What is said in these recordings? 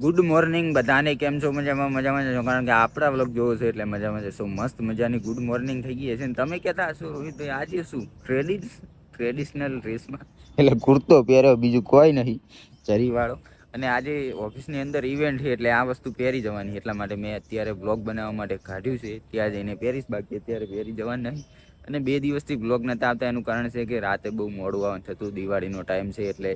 Good morning બધાને કેમ છો? મજામાં મજામાં છો? કારણ કે આપણા વ્લોગ જોવો છો એટલે મજામાં જશો મસ્ત મજાની ગુડ મોર્નિંગ થઈ ગઈ છે તમે કહેતા હશો રોહિતભાઈ આજે શું? ટ્રેડિશ ટ્રેડિશનલ ડ્રેસમાં એટલે કુર્તો પહેર્યો બીજું કોઈ નહીં. જરીવાળો અને આજે ઓફિસની અંદર ઇવેન્ટ છે એટલે આ વસ્તુ પહેરી જવાની. એટલા માટે મેં અત્યારે બ્લોગ બનાવવા માટે કાઢ્યું છે. ત્યાં જઈને પહેરીશ બાકી અત્યારે પહેરી જવાનું નહીં. અને બે દિવસથી બ્લોગ નતા આવતા. એનું કારણ છે કે રાતે બહુ મોડું આવવાનું થતું. દિવાળીનો ટાઈમ છે એટલે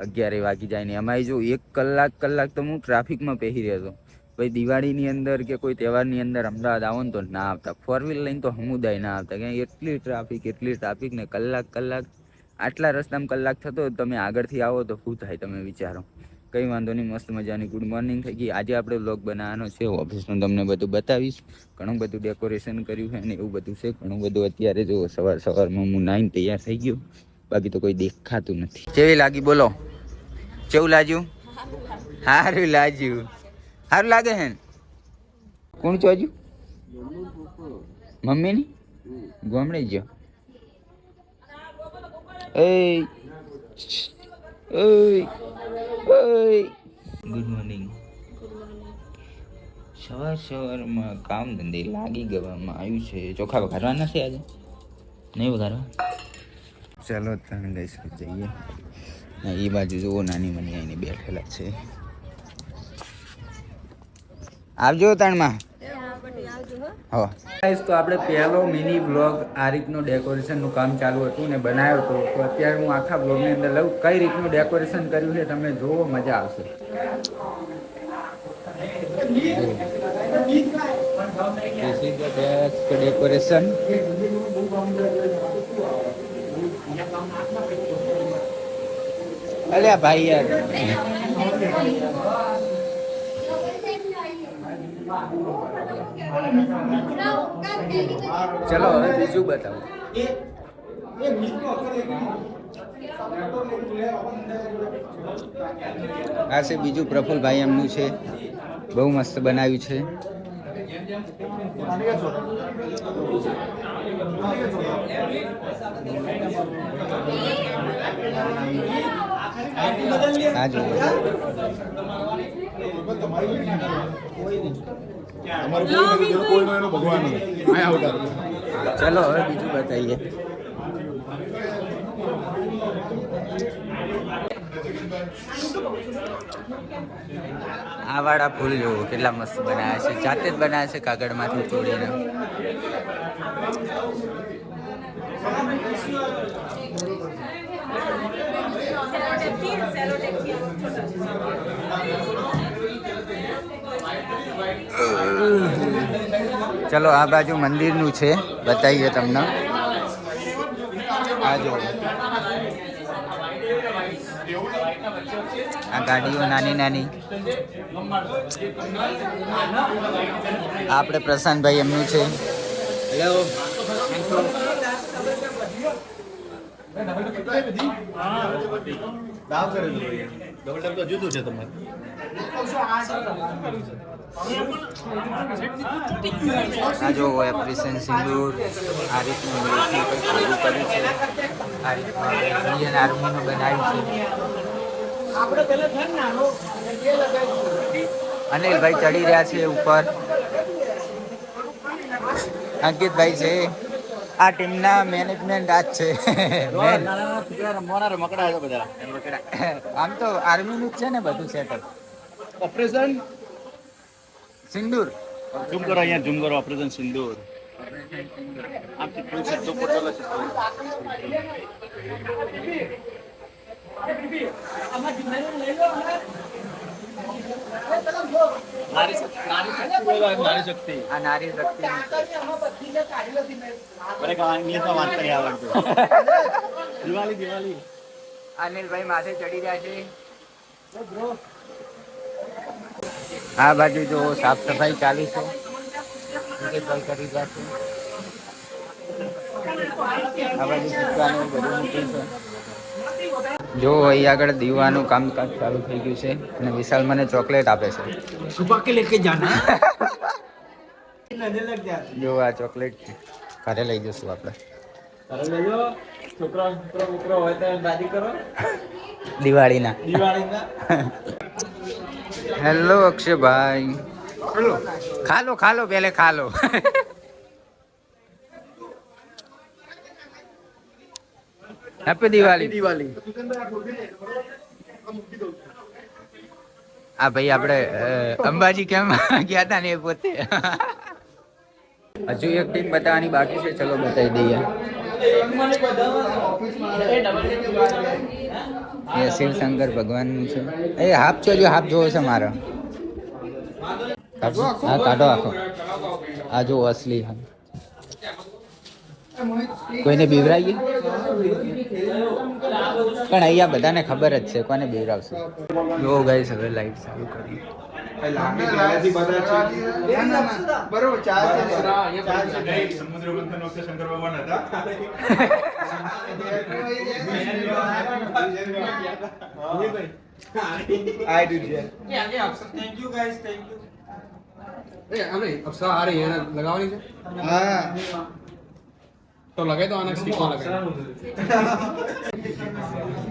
અગિયારે વાગી જાય ને એમાંય જો એક કલાક કલાક તો હું ટ્રાફિકમાં પહેરી રહ્યો હતો ભાઈ દિવાળીની અંદર કે કોઈ તહેવારની અંદર અમદાવાદ આવો ને તો ના આવતા. ફોર વ્હીલ લઈને તો સમુદાય ના આવતા. ક્યાં એટલી ટ્રાફિક એટલી ટ્રાફિક ને કલાક કલાક આટલા રસ્તામાં કલાક થતો તમે આગળથી આવો તો શું થાય તમે વિચારો. કંઈ વાંધો નહીં, મસ્ત મજાની ગુડ મોર્નિંગ થઈ ગઈ. આજે આપણે બ્લોગ બનાવવાનો છે. ઓફિસનું તમને બધું બતાવીશ. ઘણું બધું ડેકોરેશન કર્યું છે અને એવું બધું છે. ઘણું બધું અત્યારે જો સવાર સવારમાં હું નાઈન તૈયાર થઈ ગયો. બાકી તો કોઈ દેખાતું નથી. કેવી લાગી બોલો. કેવું લાગ્યું? સારું લાગ્યું. સારું લાગે ને? કોણ ચોજ્યું મમ્મીની? ગોમડે જ એ ગુડ મોર્નિંગ સવાર સવારમાં કામ ધંધે લાગી ગવામાં આવ્યું છે. ચોખા વઘારવાના છે આજે? નહીં વઘારવા? ચાલો ત્રણ ગઈ જઈએ. એ બાજુ જુઓ નાની મની આવીને બેઠેલા છે. આવજો ત્રણમાં. ગાઈસ તો આપણે પહેલો મિની બ્લોગ આ રીતનું ડેકોરેશનનું કામ ચાલુ હતું ને બનાવ્યો હતો તો અત્યારે હું આખા બ્લોગની અંદર લઉં. કઈ રીતનું ડેકોરેશન કર્યું છે તમે જોવો મજા આવશે. This અલ્યા ભાઈ યાર. ચલો હવે બીજું બતાવો. આ છે બીજું પ્રફુલભાઈ એમનું છે. બહુ મસ્ત બનાવ્યું છે. ચલો, હવે બીજું બતાવીએ. આ વાળા ફૂલ જોવો, કેટલા મસ્ત બનાવ્યા છે. જાતે જ બનાવ્યા છે કાગળમાંથી તોડીને ચલો, આ બાજુ મંદિરનું છે, બતાવીએ તમને. આ આ ગાડીઓ નાની નાની. આપણે પ્રશાંતભાઈ એમનું છે. હેલો દાવ કરેલું ડબલ ડબ તો જુદું છે તમારે. આ જો એપ્રિશન સિંદૂર આ રીતનું કંઈક કર્યું છે. આ ઇન્ડિયન આર્મીનું બનાવ્યું છે. અનિલભાઈ ચડી રહ્યા છે ઉપર. અંકિતભાઈ છે. આ ટીમના મેનેજમેન્ટ આ જ છે. મેન રમવાના બધા. આમ તો આર્મીનું જ છે ને બધું સેટઅપ ઓપરેશન સિંદૂર. ઝૂમ કરો અહીંયા ઝૂમ કરો. ઓપરેશન સિંદૂર. આમ ફૂલ સીધો પોટેલો છે નારી શક્તિ. આ નારી શક્તિ મને ઇંગ્લિશમાં વાંચતા નહીં આવડતું. દિવાળી દિવાળી. અનિલભાઈ માથે ચડી રહ્યા છે. આ બાજુ જો સાફ સફાઈ ચાલુ છે. ભાઈ કરી રહ્યા છે. આ બાજુ બધું મૂકી છે. જો અહીં આગળ દીવાનું કામકાજ ચાલુ થઈ ગયું છે અને વિશાલ મને ચોકલેટ આપે છે. જો. આ ચોકલેટ ઘરે લઈ જશું આપણે. દિવાળીના. દિવાળીના. હેલો અક્ષયભાઈ. ખાલો ખાલો પેલે ખાલો. હેપી દિવાળી દિવાળી આ ભાઈ આપણે અંબાજી કેમ ગયા હતા ને એ પોતે? હજુ એક ટીમ બતાવવાની બાકી છે ચલો બતાવી દઈએ. એ શિવશંકર ભગવાનનું છે. એ હાફ છો જો હાફ જોવો છે મારો. હા કાઢો આખો. આ જો અસલી હા કોઈને બીવરાઈએ પણ અહીંયા બધાને ખબર જ છે કોને બીવરાવશે? જો ગાઈસ હવે લાઈટ ચાલુ કરી એ આ રહી લગાવવાની છે. હા. તો લગાવી દો આના સ્ટીકમાં લગાવી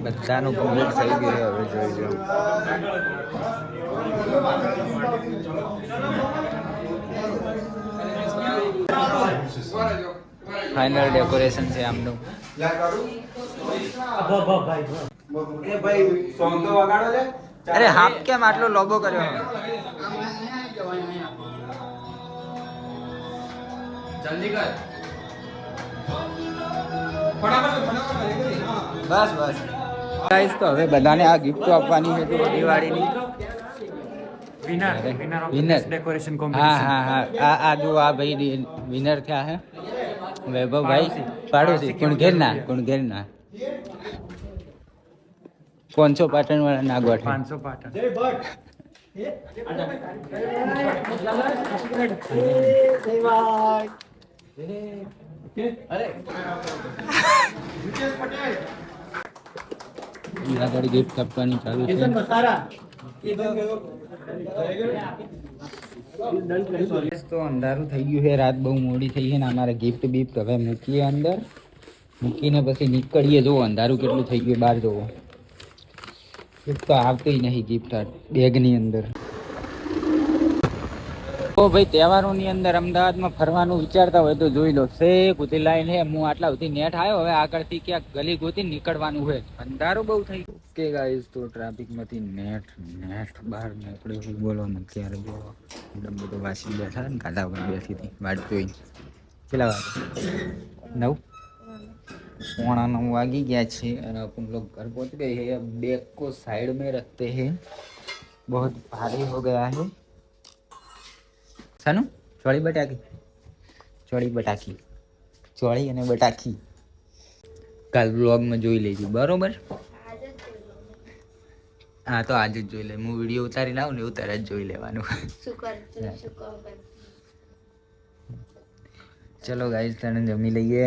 બધાનું કમ્પ્લીટ થઈ ગયું હવે જોઈ જો ફાઇનલ ડેકોરેશન છે આમનું. એ ભાઈ સોંગ તો વગાડો છે અરે હાફ કેમ આટલો લોબો કર્યો? જલ્દી કર. બસ બસ. ગાઈસ તો હવે બધાને આ ગિફ્ટ આપવાની છે તો દિવાળીની. Winner winner. ડેકોરેશન હા હા હા. આ આ જો આ ભાઈ વિનર થયા હે વૈભવ ભાઈ પાડોશી કુણઘેરના કુણઘેરના પાંચસો પાટણ વાળા નાગવાઠ. પાંચસો પાટણ. આગળ ગિફ્ટ આપવાની ચાલુ છે. તો અંધારું થઈ ગયું છે. રાત બહુ મોડી થઈ છે ને અમારે ગિફ્ટ બિફ્ટ હવે મૂકીએ અંદર. મૂકીને પછી નીકળીએ. જુઓ અંધારું કેટલું થઈ ગયું બહાર જુઓ. ગિફ્ટ તો આવતી નહીં ગિફ્ટ બેગની અંદર. તો ભાઈ તહેવારોની અંદર અમદાવાદમાં ફરવાનું વિચારતા હોય તો જોઈ લો શેખ ઉતી લાઈન હે હું આટલા સુધી નેટ આવ્યો હવે આગળથી ક્યાંક ગલી ગોતી નીકળવાનું હોય અંધારું બહુ થઈ ગયું કે ગાઈસ તો ટ્રાફિકમાંથી નેટ નેટ બહાર નીકળ્યો હું બોલો ને ત્યારે જો એકદમ બધું વાસી બેઠા ને કાદા પર બેઠી હતી વાટ જોઈ કેટલા વાગે નવ પોણા નવ વાગી ગયા છે અને अपन लोग घर पहुंच गए हैं अब बैग को साइड में रखते हैं बहुत भारी हो गया है સાનું? ચોળી બટાકી. ચોળી બટાકી. ચોળી અને બટાકી. કાલ બ્લોગમાં જોઈ લેજો બરોબર? હા તો આજે જ જોઈ લે. હું વીડિયો ઉતારી લાવું ને એવું તરત જોઈ લેવાનું. ચલો ગાઈઝ તને જમી લઈએ.